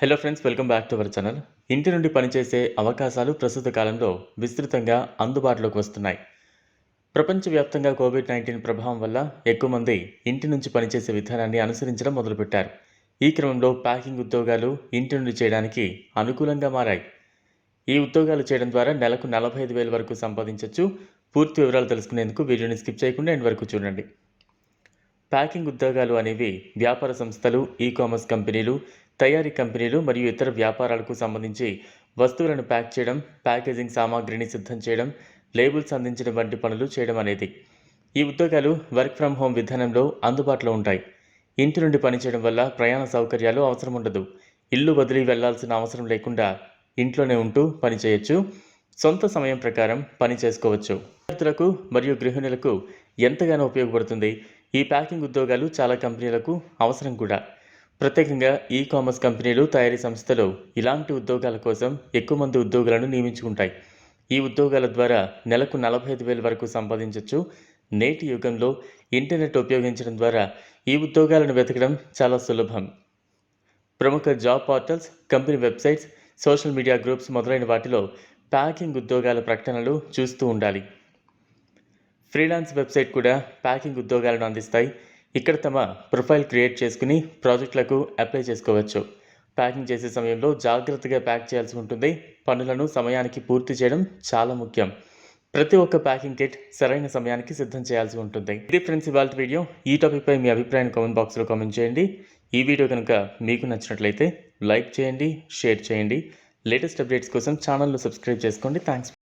Hello friends welcome back to our channel ఇంటి నుండి పనిచేసే అవకాశాలు ప్రస్తుత కాలంలో విస్తృతంగా అందుబాటులోకి వస్తున్నాయి. ప్రపంచవ్యాప్తంగా కోవిడ్ నైన్టీన్ ప్రభావం వల్ల ఎక్కువ మంది ఇంటి నుంచి పనిచేసే విధానాన్ని అనుసరించడం మొదలుపెట్టారు. ఈ క్రమంలో ప్యాకింగ్ ఉద్యోగాలు ఇంటి నుండి చేయడానికి అనుకూలంగా మారాయి. ఈ ఉద్యోగాలు చేయడం ద్వారా నెలకు నలభై ఐదు వేల వరకు సంపాదించవచ్చు పూర్తి వివరాలు తెలుసుకునేందుకు వీడియోని స్కిప్ చేయకుండా ఎండ్ వరకు చూడండి. ప్యాకింగ్ ఉద్యోగాలు అనేవి వ్యాపార సంస్థలు ఈ కామర్స్ కంపెనీలు తయారీ కంపెనీలు మరియు ఇతర వ్యాపారాలకు సంబంధించి వస్తువులను ప్యాక్ చేయడం ప్యాకేజింగ్ సామాగ్రిని సిద్ధం చేయడం లేబుల్స్ అందించడం వంటి పనులు చేయడం అనేది. ఈ ఉద్యోగాలు వర్క్ ఫ్రమ్ హోమ్ విధానంలో అందుబాటులో ఉంటాయి. ఇంటి నుండి పనిచేయడం వల్ల ప్రయాణ సౌకర్యాలు అవసరం ఉండదు. ఇల్లు వదిలి వెళ్ళాల్సిన అవసరం లేకుండా ఇంట్లోనే ఉంటూ పనిచేయొచ్చు. సొంత సమయం ప్రకారం పని చేసుకోవచ్చు. విద్యార్థులకు మరియు గృహిణులకు ఎంతగానో ఉపయోగపడుతుంది. ఈ ప్యాకింగ్ ఉద్యోగాలు చాలా కంపెనీలకు అవసరం కూడా. ప్రత్యేకంగా ఈ కామర్స్ కంపెనీలు తయారీ సంస్థలు ఇలాంటి ఉద్యోగాల కోసం ఎక్కువ మంది ఉద్యోగులను నియమించుకుంటాయి. ఈ ఉద్యోగాల ద్వారా నెలకు నలభై ఐదు వేల వరకు సంపాదించవచ్చు నేటి యుగంలో ఇంటర్నెట్ ఉపయోగించడం ద్వారా ఈ ఉద్యోగాలను వెతకడం చాలా సులభం. ప్రముఖ job portals company websites social media groups మొదలైన వాటిలో ప్యాకింగ్ ఉద్యోగాల ప్రకటనలు చూస్తూ ఉండాలి. ఫ్రీలాన్స్ వెబ్సైట్ కూడా ప్యాకింగ్ ఉద్యోగాలను అందిస్తాయి. ఇక్కడ తమ ప్రొఫైల్ క్రియేట్ చేసుకుని ప్రాజెక్టులకు అప్లై చేసుకోవచ్చు. ప్యాకింగ్ చేసే సమయంలో జాగ్రత్తగా ప్యాక్ చేయాల్సి ఉంటుంది. పనులను సమయానికి పూర్తి చేయడం చాలా ముఖ్యం. ప్రతి ఒక్క ప్యాకింగ్ కిట్ సరైన సమయానికి సిద్ధం చేయాల్సి ఉంటుంది. ఇది ఫ్రెండ్స్ ఇవాళ వీడియో. ఈ టాపిక్పై మీ అభిప్రాయాన్ని కామెంట్ బాక్స్లో కామెంట్ చేయండి. ఈ వీడియో కనుక మీకు నచ్చినట్లయితే లైక్ చేయండి షేర్ చేయండి. లేటెస్ట్ అప్డేట్స్ కోసం ఛానల్ను సబ్స్క్రైబ్ చేసుకోండి. థ్యాంక్స్